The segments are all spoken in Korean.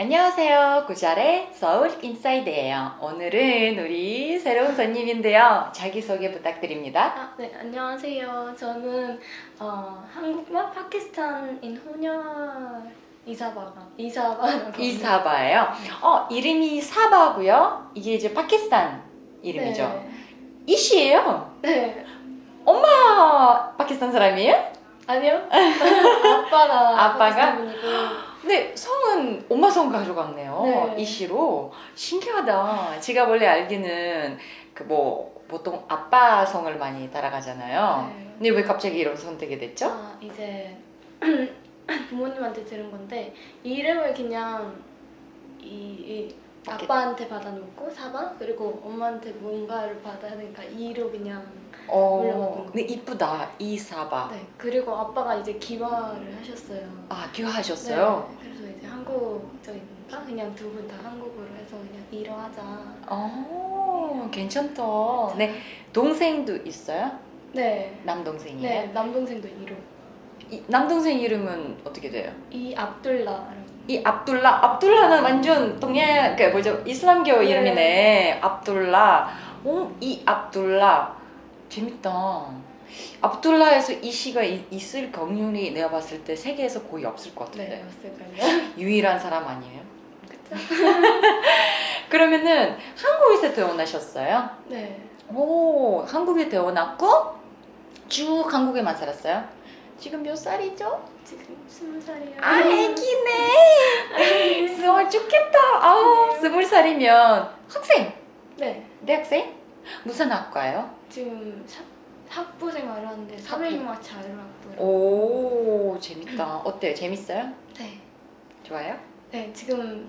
안녕하세요. 구잘의 서울 인사이드예요. 오늘은 우리 새로운 손님인데요. 자기소개 부탁드립니다. 아, 네, 안녕하세요. 저는 어, 한국과 파키스탄인 혼혈 이사바가 이사바라고 이사바예요. 어, 이름이 사바고요. 이게 이제 파키스탄 이름이죠. 네. 이시예요. 네. 엄마 파키스탄 사람이에요? 아니요. 아빠가 아빠가? 분이고 근데 성은 엄마 성 가져갔네요. 네. 이시로 신기하다. 제가 원래 알기는 그 뭐 보통 아빠 성을 많이 따라가잖아요. 네. 근데 왜 갑자기 이런 선택이 됐죠? 아, 이제 부모님한테 들은 건데 이 이름을 그냥 이, 이 아빠한테 받아놓고 사바 그리고 엄마한테 뭔가를 받아야 되니까 이로 그냥 어, 거. 근데 이쁘다. 이사바. 네 그리고 아빠가 이제 기화를 하셨어요. 아, 귀화하셨어요? 네, 그래서 이제 한국적이니까 그냥 두 분 다 한국어로 해서 그냥 이로 하자. 어, 괜찮다. 네, 동생도 있어요? 네. 남동생이에요? 네, 남동생도 이로. 이, 남동생 이름은 어떻게 돼요? 이 압둘라라고. 이 압둘라, 압둘라는 완전 동양, 그 뭐죠, 이슬람교 네. 이름이네. 압둘라. 오, 이 압둘라. 재밌다. 압둘라에서 이 시가 이- 있을 경륜이 내가 봤을 때 세계에서 거의 없을 것 같은데. 네? 유일한 사람 아니에요? 그쵸? 그러면은 한국에서 태어나셨어요? 네. 오, 한국에 태어났고 쭉 한국에만 살았어요? 지금 몇 살이죠? 지금 스무 살이요. 아, 애기네. 스물 죽겠다. 아우, 스물 살이면 학생, 네. 대학생? 무슨 학과요? 지금 사, 학부 생활을 하는데 사회융합 자율학부라고. 오, 재밌다. 어때요? 재밌어요? 네. 좋아요? 네, 지금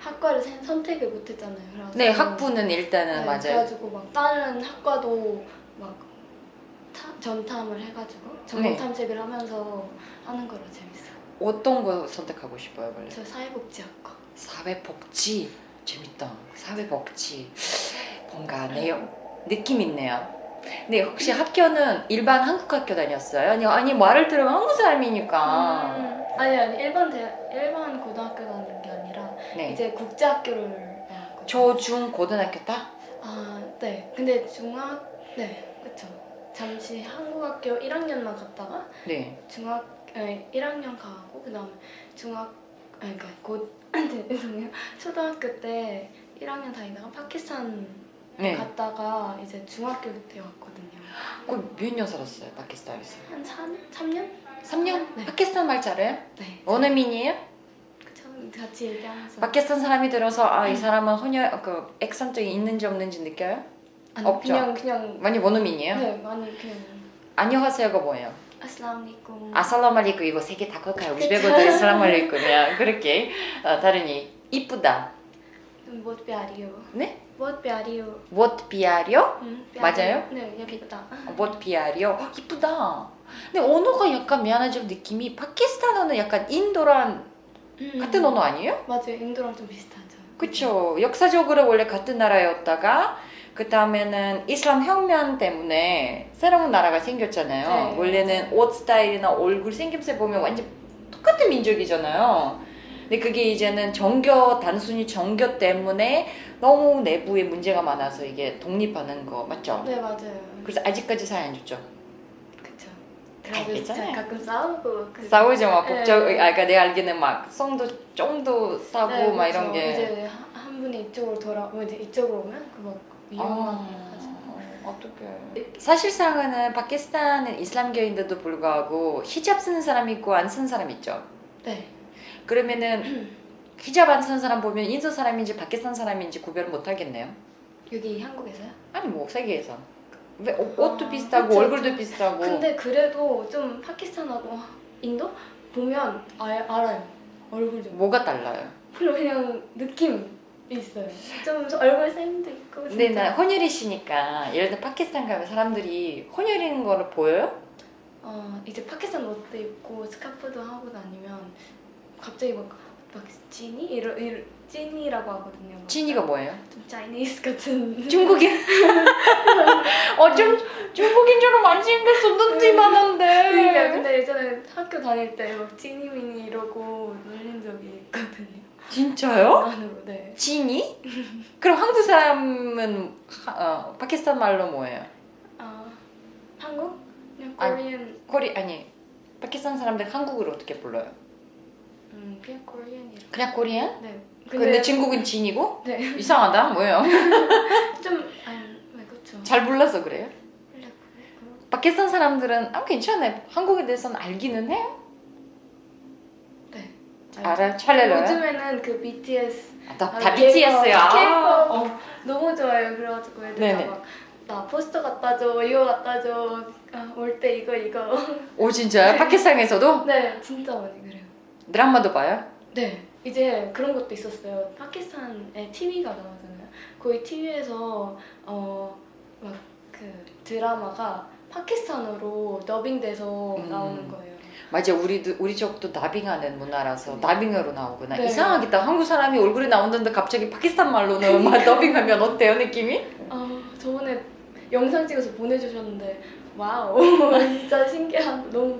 학과를 선- 선택을 못했잖아요. 그래서 네, 학부는 일단은 네, 맞아요. 그래가지고 막 다른 학과도 막 타- 전탐을 해가지고 전공 네. 탐색을 하면서 하는 거라 재밌어요. 어떤 거 선택하고 싶어요, 원래? 저 사회복지학과. 사회복지 재밌다. 사회복지 뭔가 내용 느낌 있네요. 네 혹시 학교는 일반 한국 학교 다녔어요? 아니 아니 말을 들으면 한국 사람이니까. 음, 아니 아니 일반 대 일반 고등학교 다니는 게 아니라 네. 이제 국제학교를. 초중 고등학교 다? 아 네. 근데 중학 네. 잠시 한국학교 1학년만 갔다가 네. 중학 아니, 1학년 가고 그다음에 중학 아니 그러니까 곧 죄송해요 초등학교 때 1학년 다니다가 파키스탄 네. 갔다가 이제 중학교 때 왔거든요. 그몇 년 살았어요 파키스탄에서? 한 4년? 3년? 3년? 네. 파키스탄 말 잘해요? 네. 원어민이에요? 같이 얘기하면서 파키스탄 사람이 들어서 아 이 사람은 혼혈 그 액센트가 있는지 없는지 느껴요? 아니, 없죠? 그냥 그냥 많이 원어민이에요? 네 많이 그냥 안녕하세요가 뭐예요? 아슬라무알이쿰 아살라말리쿠 이거 세 개 다 걸까요? 우즈베고도 아살라말리쿠냐 그렇게 어, 다르니 이쁘다 못 뼈아리요 네? 못 뼈아리요 못 비아려? 음, 맞아요? 네 여기 있다 못 비아려? 이쁘다 근데 언어가 약간 미안하지만 느낌이 파키스탄어는 약간 인도랑 음. 같은 언어 아니에요? 맞아요 인도랑 좀 비슷하죠 그쵸 역사적으로 원래 같은 나라였다가 그 다음에는 이슬람 혁명 때문에 새로운 나라가 생겼잖아요 네, 원래는 옷 스타일이나 얼굴 생김새 보면 완전 똑같은 민족이잖아요 근데 그게 이제는 정교 단순히 정교 때문에 너무 내부에 문제가 많아서 이게 독립하는 거 맞죠? 네 맞아요 그래서 아직까지 사이 안 좋죠? 그쵸 알겠잖아요. 가끔 싸우고 그- 싸우죠 막 네. 복잡 아 그러니까 내가 알기는 막 성도 좀도 싸고 네, 막 그쵸. 이런 게 이제 한- 한 분이 이쪽으로 돌아 뭐 이제 이쪽으로 오면 그거 위험하게 아, 어떡해. 사실상은 파키스탄은 이슬람교인데도 불구하고 히잡 쓰는 사람 있고 안 쓰는 사람 있죠. 네 그러면은 히잡 안 쓰는 사람 보면 인도 사람인지 파키스탄 사람인지 구별을 못 하겠네요. 여기 한국에서요? 아니 뭐 세계에서. 왜 옷- 옷도 아, 비슷하고 그쵸, 얼굴도 비슷하고. 근데 그래도 좀 파키스탄하고 인도 보면 알, 알아요 얼굴 좀 뭐가 달라요? 그리고 그냥 느낌이 있어요 좀 얼굴 쌤도 있고 근데 진짜. 나 혼혈이시니까 예를 들어 파키스탄 가면 사람들이 혼혈인 거를 보여요? 어 이제 파키스탄 옷도 입고 스카프도 하고 다니면 갑자기 막, 막 찌니 이러, 이러 찐이라고 하거든요. 막 진이가 뭐예요? 좀 차이니스 같은. 중국인. 어, 좀 중국인처럼 안 생겼어. 눈도 이만한데. 그러니까 근데 예전에 학교 다닐 때 막 찐이미니 이러고 놀린 적이 있거든요. 진짜요? 진이? 그럼 한국 사람은 하- 어, 파키스탄 말로 뭐예요? 아 한국? 그냥 아. 코리안 코리 아니 파키스탄 사람들 한국을 어떻게 불러요? 음 그냥 코리안이라. 그냥 코리안? 네. 근데, 중국은 진이고? 네. 이상하다 뭐예요? 좀 아니 네 그렇죠. 잘 몰라서 그래요? 원래 파키스탄 사람들은 아 괜찮아요 한국에 대해서는 알기는 해요? 네. 알아요? 찰렐러요? 요즘에는 그 BTS 아, 다, 아, 다 BTS요 아, K-pop. 어. 너무 좋아요. 그래가지고 애들 네네. 다막나 포스터 갖다 줘, 이거 갖다 줘, 아, 올때 이거 이거. 오 진짜요? 파키스탄에서도? 네, 진짜 많이 그래요. 드라마도 봐요? 네, 이제 그런 것도 있었어요. 파키스탄에 TV가 나오잖아요. 거기 TV에서 어막 그 드라마가 파키스탄어로 더빙돼서 음. 나오는 거예요. 맞아 우리도 우리 쪽도 다빙하는 문화라서 다빙으로 나오구나 네. 이상하겠다 한국 사람이 얼굴에 나오는데 갑자기 파키스탄 말로는 막 더빙하면 어때요 느낌이? 아 저번에 영상 찍어서 보내주셨는데 와우 진짜 신기한 너무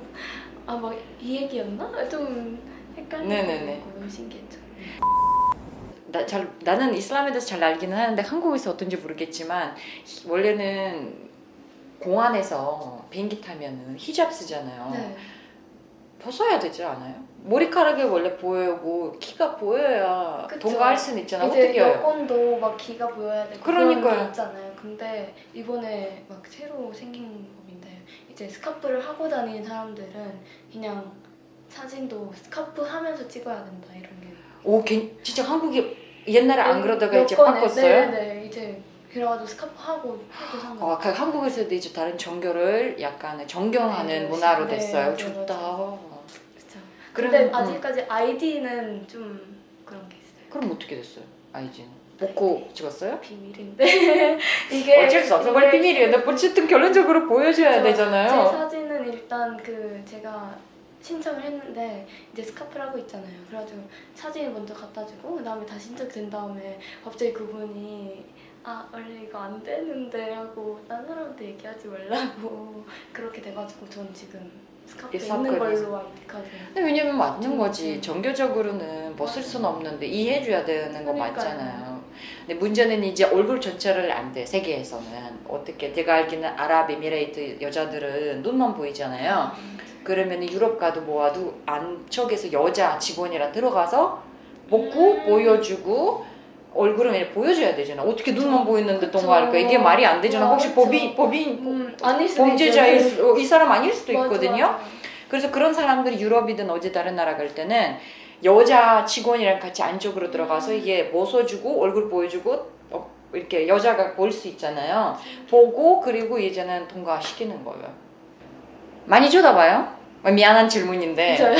아 막 이 얘기였나 좀 헷갈리고 네네네. 너무 신기했죠. 나 잘 나는 이슬람에 대해서 잘 알기는 하는데 한국에서 어떤지 모르겠지만 히- 원래는 공안에서 비행기 타면은 히잡 쓰잖아요. 네. 벗어야 되지 않아요? 머리카락이 원래 보이고 키가 보여야 그쵸. 동거할 수는 있잖아. 이제 어떻게 해요? 여권도 막 기가 보여야 되고 그런 그러니까요. 게 있잖아요. 근데 이번에 막 새로 생긴 법인데 이제 스카프를 하고 다니는 사람들은 그냥 사진도 스카프 하면서 찍어야 된다 이런 게. 오, 괜- 진짜 한국이 옛날에 안 그러다가 이제 여권에, 바꿨어요? 네네 이제 그래가지고 스카프 하고 해도 상관. 아, 그 한국에서도 이제 다른 종교를 약간 정경하는 네, 문화로 네, 됐어요. 맞아요, 좋다. 그렇죠. 근데 아직까지 아이디는 좀 그런 게 있어요. 그럼 어떻게 됐어요? 아이지는 먹고 찍었어요? 비밀인데 이게 어쩔 수 없어. 뭘 이게 비밀이에요. 근데 어쨌든 결론적으로 보여줘야 저- 제 되잖아요. 사진은 일단 그 제가 신청을 했는데 이제 스카프를 하고 있잖아요. 그래가지고 사진을 먼저 갖다 주고 그다음에 다 신청된 다음에 갑자기 그분이 아 원래 이거 안 되는데 하고 딴 사람한테 얘기하지 말라고 그렇게 돼가지고 전 지금 스카프 이 있는. 걸로 아이디카드 근데 왜냐면 맞는 음, 거지. 음. 정교적으로는 벗을 수는 없는데 이해해줘야 되는 거 그러니까요. 맞잖아요. 근데 문제는 이제 얼굴 전체를 안 돼. 세계에서는 어떻게 내가 알기는 아랍에미레이트 여자들은 눈만 보이잖아요. 그러면 유럽 가도 뭐와도 안쪽에서 여자 직원이랑 들어가서 먹고 음. 보여주고 얼굴은 그냥 보여줘야 되잖아. 어떻게 눈만 보이는데 그쵸. 동거할까? 이게 말이 안 되잖아. 와, 혹시 그쵸. 법이 법이 음, 아닐 수도 범죄자일 있죠. 수, 어, 이 사람 아닐 수도 맞아, 있거든요. 맞아. 그래서 그런 사람들이 유럽이든 어디 다른 나라 갈 때는 여자 직원이랑 같이 안쪽으로 들어가서 음. 이게 벗어주고 얼굴 보여주고 어, 이렇게 여자가 볼 수 있잖아요. 보고 그리고 이제는 통과시키는 거예요. 많이 쳐다봐요? 어, 미안한 질문인데. 저요?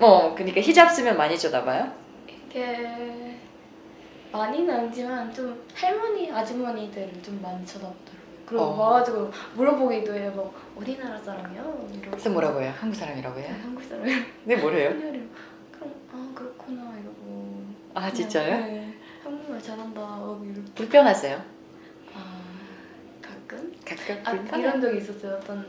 어, 그러니까 히잡 쓰면 많이 쳐다봐요? 이게 많이는 아니지만 좀 할머니 아주머니들은 좀 많이 쳐다보더라고요. 그리고 어. 와가지고 물어보기도 해요. 뭐 어디 나라 사람이요? 이러고. 그래서 뭐라고 해요? 한국 사람이라고 네, 해요? 한국 사람이요. 네, 뭐래요? 한여름. 그럼 아 그렇구나 이러고. 아, 그냥, 진짜요? 네. 한국말 잘한다 하고 이러고. 불편하세요? 아 가끔? 가끔 아 불편해요? 이런 적이 있었어요. 어떤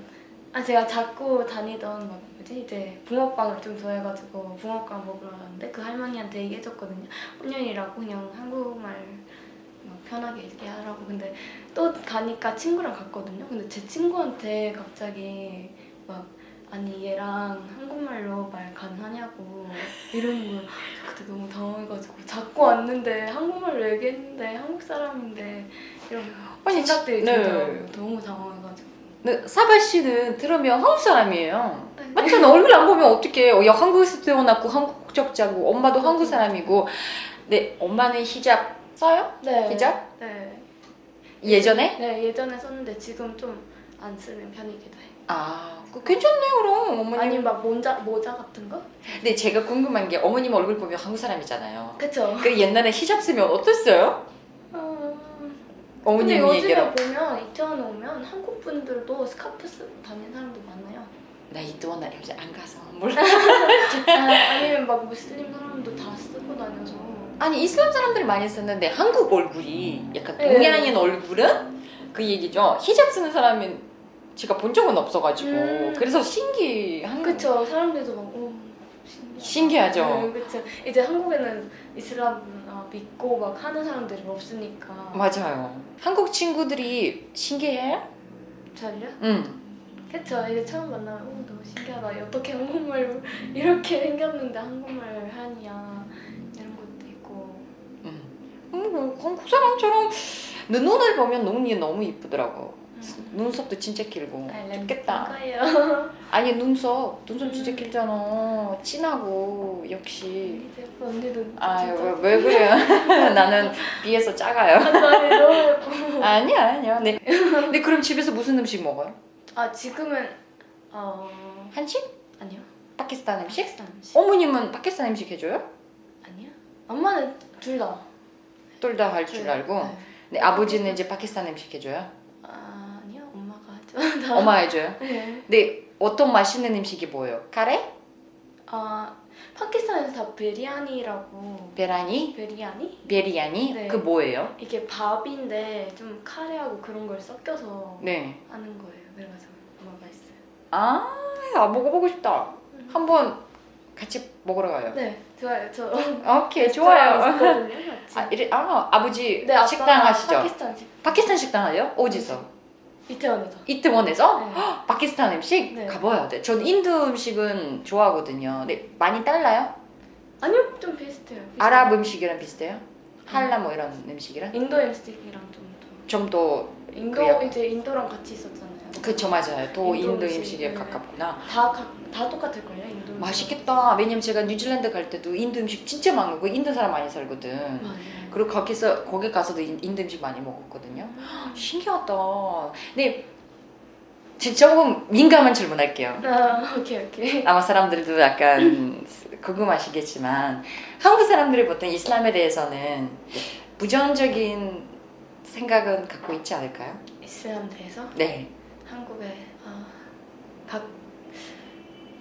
아 제가 자꾸 다니던 막 뭐지 이제 붕어빵을 좀 좋아해가지고 붕어빵 먹으러 가는데 그 할머니한테 얘기해줬거든요. 혼연이라고 그냥 한국말 막 편하게 얘기하라고. 근데 또 가니까 친구랑 갔거든요. 근데 제 친구한테 갑자기 막 아니 얘랑 한국말로 말 가능하냐고 이러는 거예요. 그때 너무 당황해가지고 자꾸 왔는데 한국말로 얘기했는데 한국 사람인데 이런 아니, 생각들이 네. 들더라고요. 너무 당황해가지고. 네, 사바 씨는 들으면 한국 사람이에요. 네. 맞잖아. 얼굴 안 보면 어떻게 해요? 야, 한국에서 태어났고 한국 국적자고 엄마도 한국 사람이고. 네, 엄마는 히잡 써요? 네. 히잡? 네. 예전에? 네 예전에 썼는데 지금 좀 안 쓰는 편이기도 해요. 아, 그 괜찮네요, 그럼 어머님. 아니 막 모자 모자 같은 거? 근데 제가 궁금한 게 어머님 얼굴 보면 한국 사람이잖아요. 그쵸. 그 옛날에 히잡 쓰면 어땠어요? 어... 근데 어머님 요즘에 얘기로. 보면 이태원에 오면 한국 분들도 스카프 쓰고 다니는 사람들 많아요. 나 이때원 요새 안 가서 몰라. 아, 아니면 막 무슬림 사람도 다 쓰고 다녀서. 아니 이슬람 사람들 많이 쓰는데 한국 얼굴이 약간 네. 동양인 얼굴은 그 얘기죠. 히잡 쓰는 사람은 제가 본 적은 없어가지고 음. 그래서 신기한 거. 그쵸. 사람들도 막 오. 신기해. 신기하죠? 네, 그쵸. 이제 한국에는 이슬람 어, 믿고 막 하는 사람들이 없으니까. 맞아요. 한국 친구들이 신기해요? 잘요? 응. 그쵸. 이제 처음 만나면 오, 너무 신기하다. 어떻게 한국말 이렇게 생겼는데 한국말 하냐 이런 것도 있고. 응. 음, 뭐 한국 사람처럼 내 눈을 보면 눈이 너무 이쁘더라고. 눈썹도 진짜 길고 아, 좋겠다. 아니 눈썹, 눈썹 진짜 음. 길잖아. 진하고 역시. 언니도. 아유 진짜. 왜, 왜 그래요? 나는 비해서 작아요. 예뻐. 아니야 아니야. 네. 근데 그럼 집에서 무슨 음식 먹어요? 아 지금은 어 한식? 아니요. 파키스탄 음식? 파키스탄 음식. 어머님은 파키스탄 음식 해줘요? 아니요. 엄마는 둘 다. 둘 다 할 줄 네. 알고. 네. 네, 아버지는 이제 파키스탄 음식 해줘요? 아 아니요 엄마가 하죠. 다. 엄마 해줘요? 네. 근데 어떤 맛있는 음식이 뭐예요? 카레? 아 파키스탄에서 다 베리아니라고. 베라니? 베리아니? 베리아니? 네. 그 뭐예요? 이게 밥인데 좀 카레하고 그런 걸 섞여서 네. 하는 거예요. 그래가지고 엄마 맛있어요. 아, 아 먹어보고 싶다. 한번 같이 먹으러 가요. 네 좋아요. 저 오케이, 좋아요. 있거든요, 같이. 아, 이래, 아, 아버지 네, 아빠가 식당 하시죠? 파키스탄 식 파키스탄 식당 하요? 어디서? 이태원에서. 이태원에서? 네. 파키스탄 음식 네. 가봐야 돼. 전 인도 음식은 좋아하거든요. 근데 많이 달라요? 아니요 좀 비슷해요. 비슷해요. 아랍 음식이랑 비슷해요? 할라 뭐 이런 음식이랑? 인도 음식이랑 좀 더. 좀 더 인도 그 약간- 이제 인도랑 같이 있었잖아요. 그쵸 맞아요. 더 인도 인도 음식, 음식에 네. 가깝구나. 다, 가, 다 똑같을 걸요 인도. 음식. 맛있겠다. 왜냐면 제가 뉴질랜드 갈 때도 인도 음식 진짜 많고 인도 사람 많이 살거든. 맞아요. 그리고 거기서 거기 가서도 인- 인도 음식 많이 먹었거든요. 신기하다. 근데 조금 민감한 질문할게요. 아 오케이 오케이. 아마 사람들도 약간 궁금하시겠지만 한국 사람들이 보통 이슬람에 대해서는 부정적인 생각은 갖고 있지 않을까요? 이슬람 대해서 네. 한국에 아, 각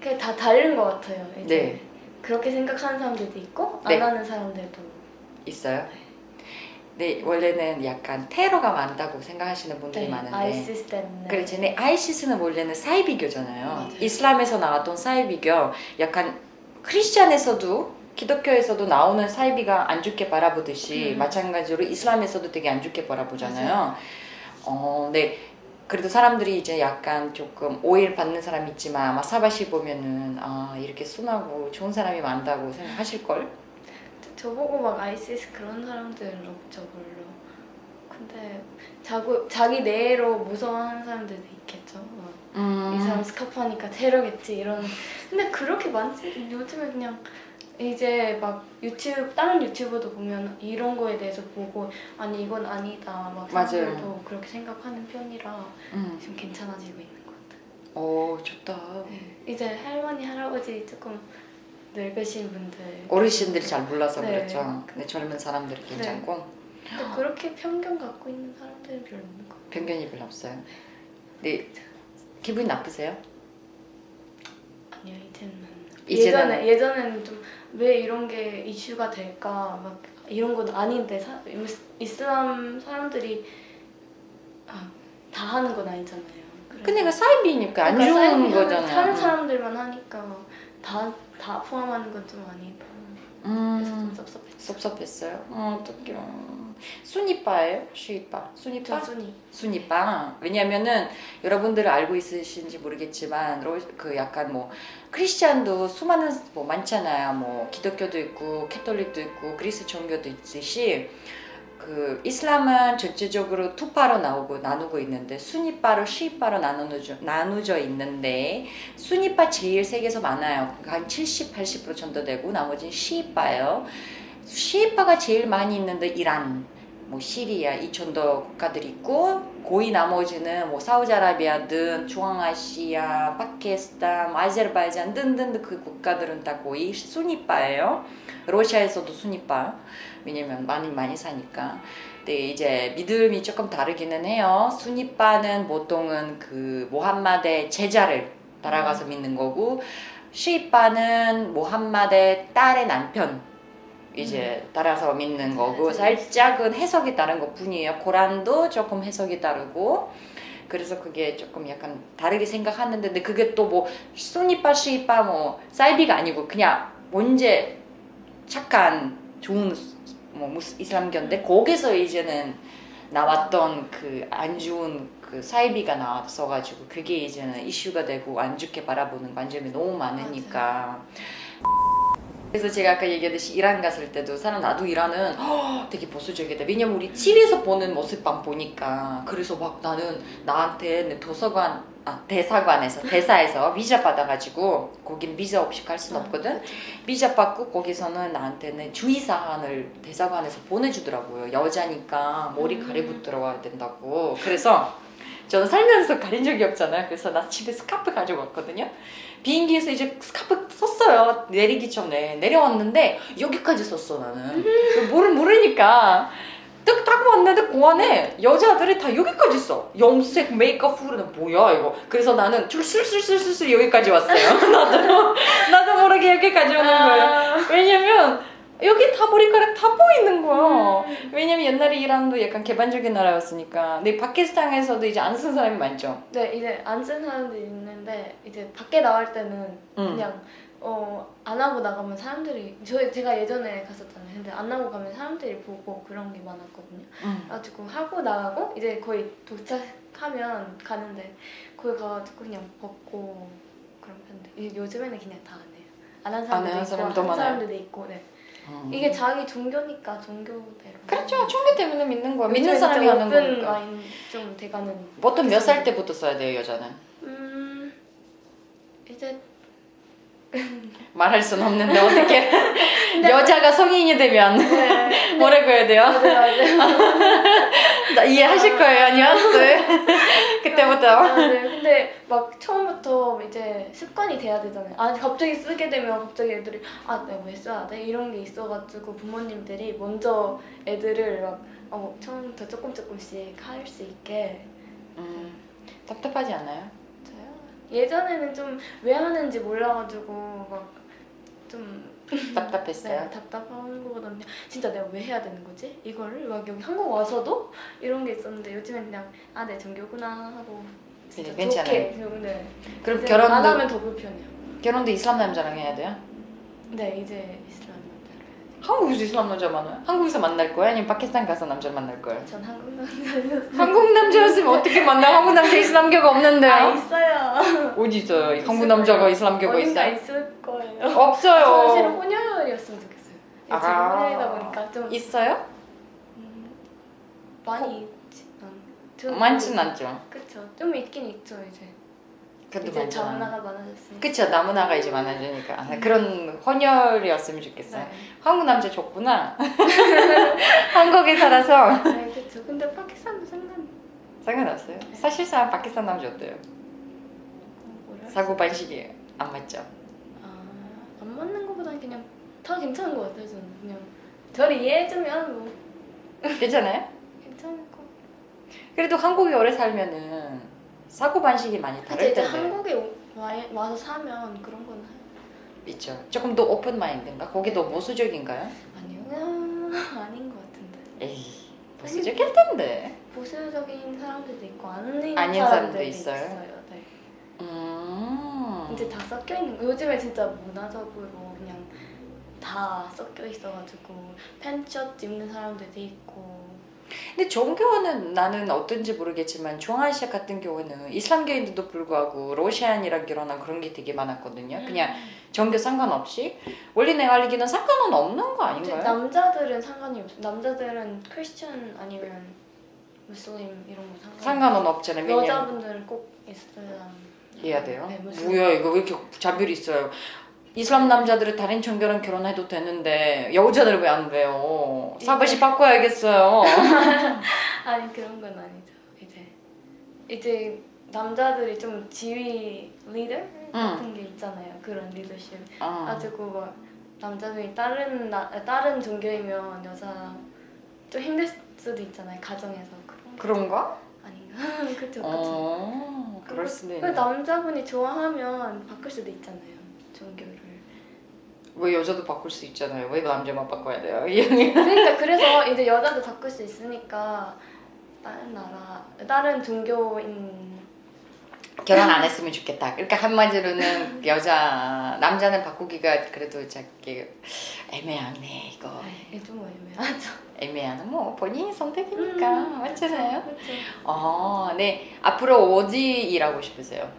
그게 다 다른 것 같아요. 이제 네. 그렇게 생각하는 사람들도 있고 네. 안 하는 사람들도 있어요. 네, 원래는 약간 테러가 많다고 생각하시는 분들이 네, 많은데 아이시스 때문에. 그렇지. 근데 아이시스는 원래는 사이비교잖아요. 맞아요. 이슬람에서 나왔던 사이비교, 약간 크리스찬에서도 기독교에서도 나오는 사이비가 안 좋게 바라보듯이 음. 마찬가지로 이슬람에서도 되게 안 좋게 바라보잖아요. 맞아요. 어, 네. 그래도 사람들이 이제 약간 조금 오해를 받는 사람이 있지만 아마 사바시 보면은 아 이렇게 순하고 좋은 사람이 많다고 생각하실 걸. 저보고 막 아이시스 그런 사람들은 없죠 별로. 근데 자고 자기 내로 무서워하는 사람들도 있겠죠. 막 음. 이 사람 스카프하니까 테러겠지 이런. 근데 그렇게 많지 요즘에 그냥 이제 막 유튜브 다른 유튜버도 보면 이런 거에 대해서 보고 아니 이건 아니다 막. 사람들도 그렇게 생각하는 편이라 음. 지금 괜찮아지고 있는 것 같아요. 오 좋다. 네. 이제 할머니 할아버지 조금 늙으신 분들 어르신들이 잘 몰라서 네. 그렇죠. 근데 젊은 사람들이 괜찮고 근데 그렇게 편견 갖고 있는 사람들은 별로 없는 것 같아요. 편견이 별로 없어요. 네 기분이 나쁘세요? 아니요 이제는 예전에 예전에는 좀 왜 이런 게 이슈가 될까 막 이런 건 아닌데 사, 이슬람 사람들이 아, 다 하는 건 아니잖아요. 근데 그 사이비니까 안 그러니까 좋은 거잖아요. 하는 사람들만 하니까 다 다 포함하는 건 좀 아니다. 그래서 좀 음, 섭섭했죠. 섭섭했어요. 어, 어떡해. 순이빠예요? 쉬이빠? 순이빠? 저 순이 순이빠. 왜냐면은 여러분들 알고 있으신지 모르겠지만 로, 그 약간 뭐 크리스찬도 수많은 뭐 많잖아요. 뭐 기독교도 있고 캐톨릭도 있고 그리스 종교도 있듯이 그 이슬람은 전체적으로 투파로 나오고 나누고 있는데 순이파로 시이파로 나누져 나누져 있는데 순이파 제일 세계에서 많아요. 한 70, 80% 정도 되고 나머지는 시이파예요. 시이파가 제일 많이 있는데 이란, 뭐 시리아 이 정도 국가들이 있고 고이 나머지는 뭐 사우디아라비아든 중앙아시아, 파키스탄, 아제르바이잔 등등 그 국가들은 다 거의 순이파예요. 러시아에서도 순이파. 왜냐면 많이 많이 사니까. 근데 이제 믿음이 조금 다르기는 해요. 순이파는 보통은 그 모함마드의 제자를 따라가서 믿는 거고 시이파는 모함마드의 딸의 남편 이제 따라서 믿는 거고 맞아요. 살짝은 해석이 다른 것 뿐이에요. 고란도 조금 해석이 다르고 그래서 그게 조금 약간 다르게 생각하는데 근데 그게 또뭐 순이파 시이파 뭐 사이비가 아니고 그냥 원제 착한 좋은 뭐 이슬람교인데 거기서 이제는 나왔던 그 안 좋은 그 사이비가 나왔어가지고 그게 이제는 이슈가 되고 안 좋게 바라보는 관점이 너무 많으니까 그래서 제가 아까 얘기했듯이 이란 갔을 때도 사람 나도 이란은 허, 되게 보수적이다 왜냐면 우리 TV에서 보는 모습만 보니까 그래서 막 나는 나한테 내 도서관 아 대사관에서 대사에서 비자 받아가지고 거긴 비자 없이 갈 순 없거든 비자 받고 거기서는 나한테는 주의 사항을 대사관에서 보내주더라고요. 여자니까 머리 음. 가리고 들어와야 된다고. 그래서 저는 살면서 가린 적이 없잖아요. 그래서 나 집에 스카프 가지고 왔거든요. 비행기에서 이제 스카프 썼어요. 내리기 전에 내려왔는데 여기까지 썼어 나는. 뭐를 모르니까. 딱 타고 왔는데 공안에 여자들이 다 여기까지 써. 염색 메이크업 후르는 뭐야 이거. 그래서 나는 줄 술술술술술 여기까지 왔어요. 나도 나도 모르게 여기까지 오는 거예요. 아, 왜냐면 여기 다 머리카락 다 보이는 거야. 왜냐면 옛날에 이란도 약간 개방적인 나라였으니까. 근데 파키스탄에서도 이제 안 쓴 사람이 많죠. 네 이제 안 쓴 사람들이 있는데 이제 밖에 나갈 때는 응. 그냥 어, 안 하고 나가면 사람들이 저희 제가 예전에 갔었잖아요. 근데 안 하고 가면 사람들이 보고 그런 게 많았거든요. 응. 그래가지고 하고 나가고 이제 거의 도착하면 가는데 거기 가가지고 그냥 벗고 그런 편인데 요즘에는 그냥 다 안 해요. 안한안 사람들도 있고 사람도. 사람들도 있고 네. 음. 이게 자기 종교니까 종교대로. 그렇죠. 총기 때문에 믿는 거야. 믿는 사람이 하는 오픈 거니까. 마인 좀 돼가는. 보통 몇 살 때부터 써야 돼요 여자는? 음 이제 말할 수는 없는데 어떻게 여자가 성인이 되면 네. 뭐라고 해야 돼요? 맞아요 맞아요. 나 이해하실 거예요 뉘앙스 그때부터 아, 네. 근데 막 처음부터 이제 습관이 돼야 되잖아요. 아 갑자기 쓰게 되면 갑자기 애들이 아 내가 왜 써야 돼 이런 게 있어가지고 부모님들이 먼저 애들을 막 어, 처음부터 조금 조금씩 할 수 있게 음, 답답하지 않아요? 저요. 예전에는 좀 왜 하는지 몰라가지고 막 좀 답답했어요? 네, 답답한 그냥 진짜 내가 왜 해야 되는 거지? 이거를 막 여기 한국 와서도 이런 게 있었는데 요즘엔 그냥 아내 종교구나 하고 진짜 그냥 괜찮아요. 좋게 네. 그럼 이제 안 결혼도 하면 더 불편해요. 결혼도 이슬람 남자랑 해야 돼요? 네 이제 이슬람. 한국에서 이슬람 남자 많아요? 한국에서 만날 거야? 아니면 파키스탄 가서 남자를 만날 거야? 전 한국 남자였어요. 한국 남자였으면 어떻게 만나? 한국 남자 이슬람교가 없는데요? 아 있어요. 어디 있어요? 한국 남자가. 이슬람교가 어딘가 있어요? 있을 거예요. 사실은 없어요. 혼혈이었으면 좋겠어요. 이게 아. 지금 혼혈이다 보니까 좀 있어요? 음, 많이 있지. 난. 저는 많진. 않죠. 그쵸. 좀 있긴 있죠 이제. 그래도 이제 많잖아. 자문화가 많아졌으니까. 그쵸 나무나가 이제 많아지니까 아, 그런 혼혈이었으면 좋겠어요. 네. 한국 남자 좋구나. 한국에 살아서 네, 그쵸. 근데 파키스탄도 상관. 상관없어요. 사실상 파키스탄 남자 어때요? 뭐라? 사고 방식이 안 맞죠? 아, 안 맞는 것보다는 그냥 다 괜찮은 것 같아요 저는 그냥 저를 이해해주면 뭐 괜찮아요? 괜찮을 것 같아요. 그래도 한국에 오래 살면은 사고 방식이 많이 다를 이제 텐데 한국에 와, 와서 사면 그런 건 있죠. 조금 더 오픈 마인드인가? 거기도 보수적인가요? 아니요 아, 아닌 것 같은데 에이 보수적일 텐데. 보수적인 사람들도 있고 아닌, 아닌 사람들도 사람도 있어요? 네. 음. 이제 다 섞여 있는 거 요즘에 진짜 문화적으로 그냥 다 섞여 있어가지고 팬츠 입는 사람들도 있고 근데 종교는 나는 어떤지 모르겠지만 중아시아 같은 경우는 이슬람교인들도 불구하고 러시안이랑 결혼한 그런 게 되게 많았거든요. 음. 그냥 종교 상관없이 원래 내가 알기는 상관은 없는 거 아닌가요? 남자들은 상관이 없어 남자들은 크리스천 아니면 무슬림 이런 거 상관 상관은 없잖아요. 왜냐면 여자분들은 꼭 이슬람 해야 돼요. 네. 뭐야 이거 왜 이렇게 자별이 있어요? 이슬람 남자들은 다른 종교랑 결혼해도 되는데 여자들 왜안 돼요? 사바시 바꿔야겠어요. 아니 그런 건 아니죠. 이제 이제 남자들이 좀 지휘 리더 같은 게 있잖아요. 그런 리더십. 어. 가지고 막 남자들이 다른 나 다른 종교이면 여자 좀 힘들 수도 있잖아요. 가정에서 그런 거 그런가? 아닌가? 그쵸 그쵸. 어, 그럴 수도 그 있네. 남자분이 좋아하면 바꿀 수도 있잖아요. 종교를. 왜 여자도 바꿀 수 있잖아요. 왜 남자만 바꿔야 돼요? 그러니까 그래서 이제 여자도 바꿀 수 있으니까 다른 나라 다른 종교인 결혼 안 했으면 좋겠다. 그러니까 한마디로는 여자 남자는 바꾸기가 그래도 자기 애매하네 이거 이게 좀 애매하죠. 애매하는 뭐 본인 선택이니까 음, 맞잖아요. 그렇죠. 어, 네 앞으로 어디 일하고 싶으세요?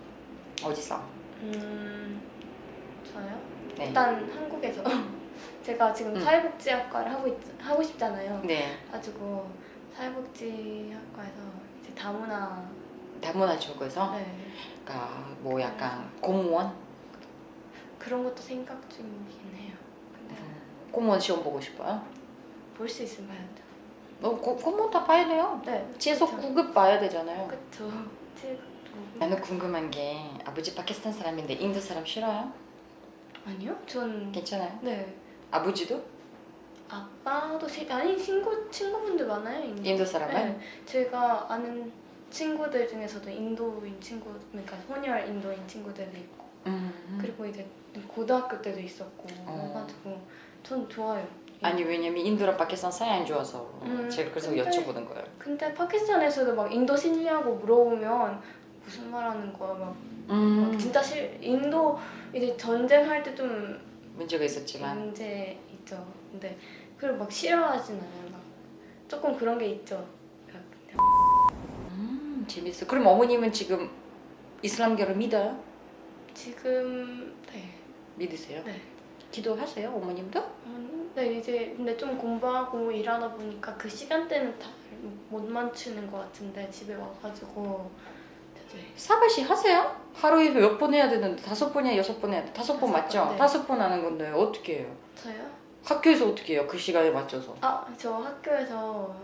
어디서? 음? 네. 일단 한국에서 제가 지금 음. 사회복지학과를 하고 있, 하고 싶잖아요. 네 가지고 사회복지학과에서 이제 다문화 다문화 쪽에서 네, 그러니까 뭐 약간 공무원 그런 것도 생각 중이긴 해요. 근데 공무원 시험 보고 싶어요? 볼 수 있으면 봐야죠. 너 고- 공무원 다 봐야 돼요. 네, 그쵸. 9급 봐야 되잖아요. 그쵸. 칠도 나는 궁금한 게 아버지 파키스탄 사람인데 인도 사람 싫어요? 아니요? 전 괜찮아요? 네. 아버지도 아빠도 시, 아니 친구 친구분들 많아요. 인도, 인도 사람은? 네, 제가 아는 친구들 중에서도 인도인 친구, 그러니까 혼혈 인도인 친구들도 있고, 음. 그리고 이제 고등학교 때도 있었고, 어. 해가지고 전 좋아요. 아니 왜냐면 인도랑 파키스탄 사이 안 좋아서 음, 제가 그래서 근데- 여쭤보는 거예요. 근데 파키스탄에서도 막 인도 실냐고 물어보면 무슨 말하는 거야 막, 음. 막 진짜 실 인도 이제 전쟁할 때 좀 문제가 있었지만 문제 있죠. 근데 그걸 막 싫어하진 않아요. 막 조금 그런 게 있죠. 음, 재밌어. 그럼 어머님은 지금 이슬람교를 믿어요? 지금 네. 믿으세요? 네. 기도하세요, 어머님도? 음, 네 이제 근데 좀 공부하고 일하다 보니까 그 시간대는 다 못 맞추는 것 같은데 집에 와가지고 이제 사바시 하세요? 하루에 몇 번 해야 되는데 다섯 번이야 여섯 번 해야 돼. 다섯 번 다섯 맞죠? 번, 네. 다섯 번 하는 건데 어떻게 해요? 저요? 학교에서 어떻게 해요? 그 시간에 맞춰서. 아 저 학교에서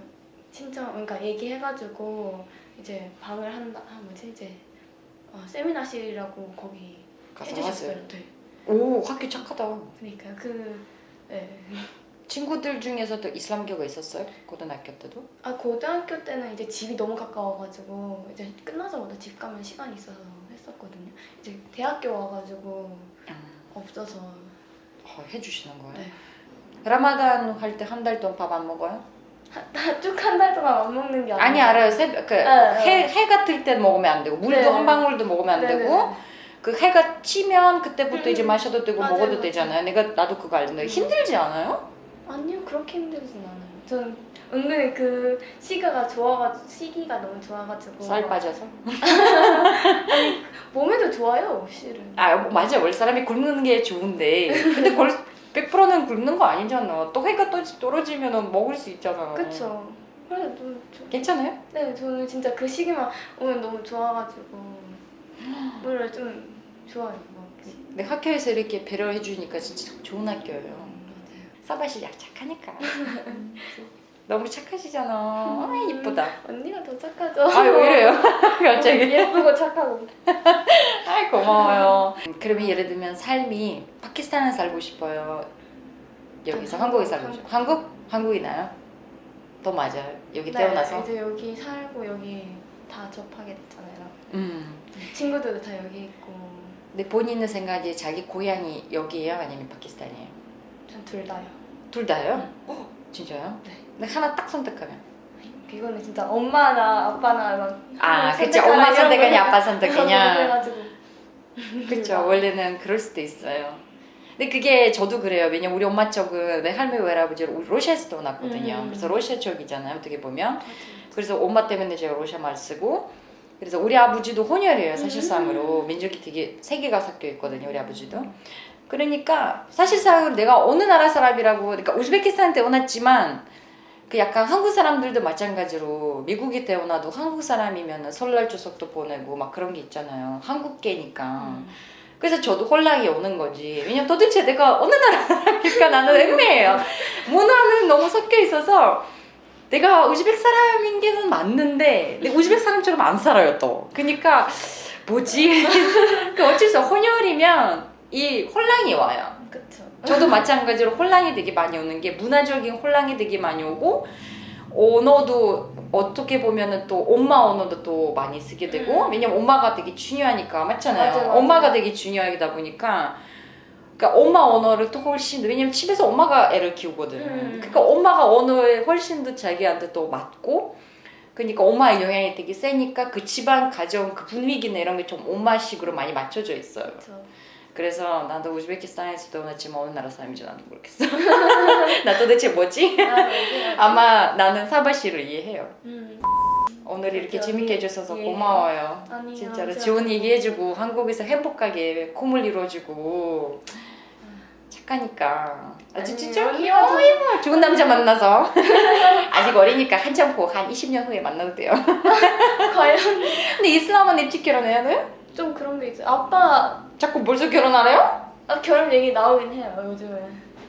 신청 그러니까 얘기해가지고 이제 방을 한다 아 뭐지 이제 어, 세미나실이라고 거기 가서 해주셨어요. 하세요. 네. 오 학교 착하다. 그러니까 그 네. 친구들 중에서도 이슬람교가 있었어요? 고등학교 때도? 아 고등학교 때는 이제 집이 너무 가까워가지고 이제 끝나자마자 집 가면 시간이 있어서 했었거든요. 이제 대학교 와가지고 음, 없어서 어, 해주시는 거예요? 네. 라마단 할 때 한 달 동안 밥 안 먹어요? 쭉 한 달 동안 안 먹는 게 아니라 아니 알아요. 새벽 그 네, 해, 해가 뜰때 먹으면 안 되고 물도 네. 한 방울도 먹으면 안 네네. 되고 그 해가 치면 그때부터 음, 이제 마셔도 되고 맞아요, 먹어도 맞아요. 되잖아요. 내가 나도 그거 알던데 음. 힘들지 않아요? 아니요 그렇게 힘들진 않아요. 전 은근히 그 시기가 좋아가지고 시기가 너무 좋아가지고 살 빠져서? 몸에도 좋아요 실은. 아 뭐, 맞아. 원래 사람이 굶는 게 좋은데 근데 걸 100%는 굶는 거 아니잖아. 또 해가 또 떨어지면 먹을 수 있잖아. 그쵸. 그래도 좀- 괜찮아요? 네 저는 진짜 그 시기만 오면 너무 좋아가지고 오늘 좀 좋아요. 뭐. 근데 학교에서 이렇게 배려해 주니까 진짜 좋은 학교예요. 사바시 약 착하니까. 너무 착하시잖아. 아 이쁘다. 언니가 더 착하죠. 아왜 이래요? 갑자기. 예쁘고 착하고. 아이 고마워요. 그러면 예를 들면 삶이 파키스탄에 살고 싶어요. 여기서 아, 한국에 한국, 살고 싶어요. 한국? 한국이나요? 더 맞아요. 여기 네, 태어나서. 이제 여기 살고 여기 다 접하게 됐잖아요. 음. 친구들도 다 여기 있고 근데 본인의 생각에 자기 고향이 여기예요, 아니면 파키스탄이에요? 전 둘 다요. 둘 다요? 어, 진짜요? 네. 근데 하나 딱 선택하면. 이거는 진짜 엄마나 아빠나 막 아, 그치. 엄마 선택하냐, 거 아빠 선택하냐. 그래가지고 그렇죠. 원래는 그럴 수도 있어요. 근데 그게 저도 그래요. 왜냐면 우리 엄마 쪽은 내 할머니 외할아버지를 우리 러시아에서 태어났거든요. 음. 그래서 러시아 쪽이잖아요. 어떻게 보면. 그래서 엄마 때문에 제가 러시아 말 쓰고 그래서 우리 아버지도 혼혈이에요. 사실상으로 민족이 되게 세 개가 섞여 있거든요. 우리 아버지도. 그러니까 사실상 내가 어느 나라 사람이라고 그러니까 우즈베키스탄에 태어났지만 그 약간 한국 사람들도 마찬가지로 미국에 태어나도 한국 사람이면 설날 추석도 보내고 막 그런 게 있잖아요. 한국계니까. 음. 그래서 저도 혼란이 오는 거지. 왜냐면 도대체 내가 어느 나라 사람일까 나는 애매해요. 문화는 너무 섞여 있어서 내가 우즈벡 사람인 게는 맞는데 근데 우즈벡 사람처럼 안 살아요 또. 그러니까 뭐지? 그 어쩔 수 없어. 혼혈이면 이 혼란이 와요. 그쵸. 저도 마찬가지로 혼란이 되게 많이 오는 게 문화적인 혼란이 되게 많이 오고 언어도 어떻게 보면은 또 엄마 언어도 또 많이 쓰게 되고 음. 왜냐면 엄마가 되게 중요하니까 맞잖아요. 맞아요, 맞아요. 엄마가 되게 중요하다 보니까 그러니까 엄마 언어를 또 훨씬 더- 왜냐면 집에서 엄마가 애를 키우거든. 음. 그러니까 엄마가 언어에 훨씬 더 자기한테 또 맞고 그러니까 엄마의 영향이 되게 세니까 그 집안 가정 그 분위기나 이런 게 좀 엄마식으로 많이 맞춰져 있어요. 그쵸. 그래서 나도 우즈베키스탄에서도 왔지만 어느 나라 사람인지 나도 모르겠어. 나 도대체 뭐지? 아. 아마 나는 사바시를 이해해요. 음. 오늘 이렇게. 재밌게 해줘서 예. 고마워요. 아니요, 진짜로 제가 좋은 얘기해주고 한국에서 행복하게 꿈을 이루어주고 착하니까 아주 진짜. 귀여워 좋은 남자 만나서 아직 어리니까 한참 후한 20년 후에 만나도 돼요. 과연 근데 이슬람은 돼요? 좀 그런 게 있어요. 아빠 자꾸 벌써 결혼하래요? 아, 결혼 얘기 나오긴 해요 요즘에.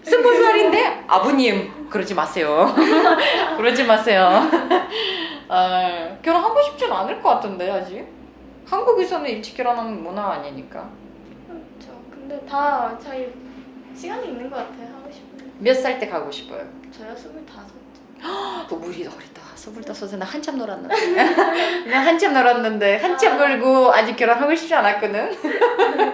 스무 살인데 아버님 그러지 마세요. 그러지 마세요. 아, 결혼하고 싶진 않을 것 같은데 아직. 한국에서는 일찍 결혼하는 문화 아니니까. 그렇죠. 근데 다 자기 시간이 있는 것 같아요. 하고 싶은. 몇 살 때 가고 싶어요? 저요 스물다섯. 너 우리 어리다. 스물다섯에 나 한참 놀았는데. 나 한참 놀았는데 한참 놀고 아직 결혼하고 싶지 않았거든.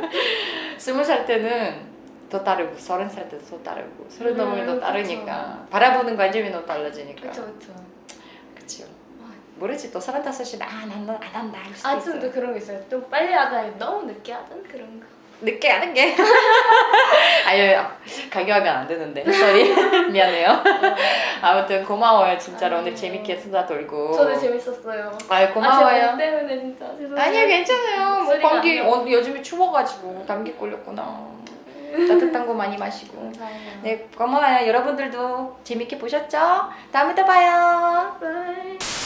스무 살 때는 더 다르고 서른 살 때도 더 다르고 서른 음, 넘으면 더 그쵸. 다르니까 바라보는 관점이 너무 달라지니까. 그렇죠 그렇죠. 그쵸. 모르지 또 서른다섯이 아난안 한다 할 수도 아 있어. 좀더 그런 게 있어요. 좀 빨리 하다 너무 늦게 하던 그런 거. 늦게 하는 게. 아유 강요하면 안 되는데. sorry 미안해요. 아무튼 고마워요 진짜로 오늘 아니에요. 재밌게 수다 돌고. 저도 재밌었어요. 아유 아, 고마워요. 제 때문에 진짜 죄송해요. 아니요 괜찮아요. 뭐 목소리가 감기 안 나요. 어, 요즘에 추워가지고 감기 걸렸구나. 따뜻한 거 많이 마시고. 감사해요. 네 고마워요. 여러분들도 재밌게 보셨죠? 다음에 또 봐요. 바이.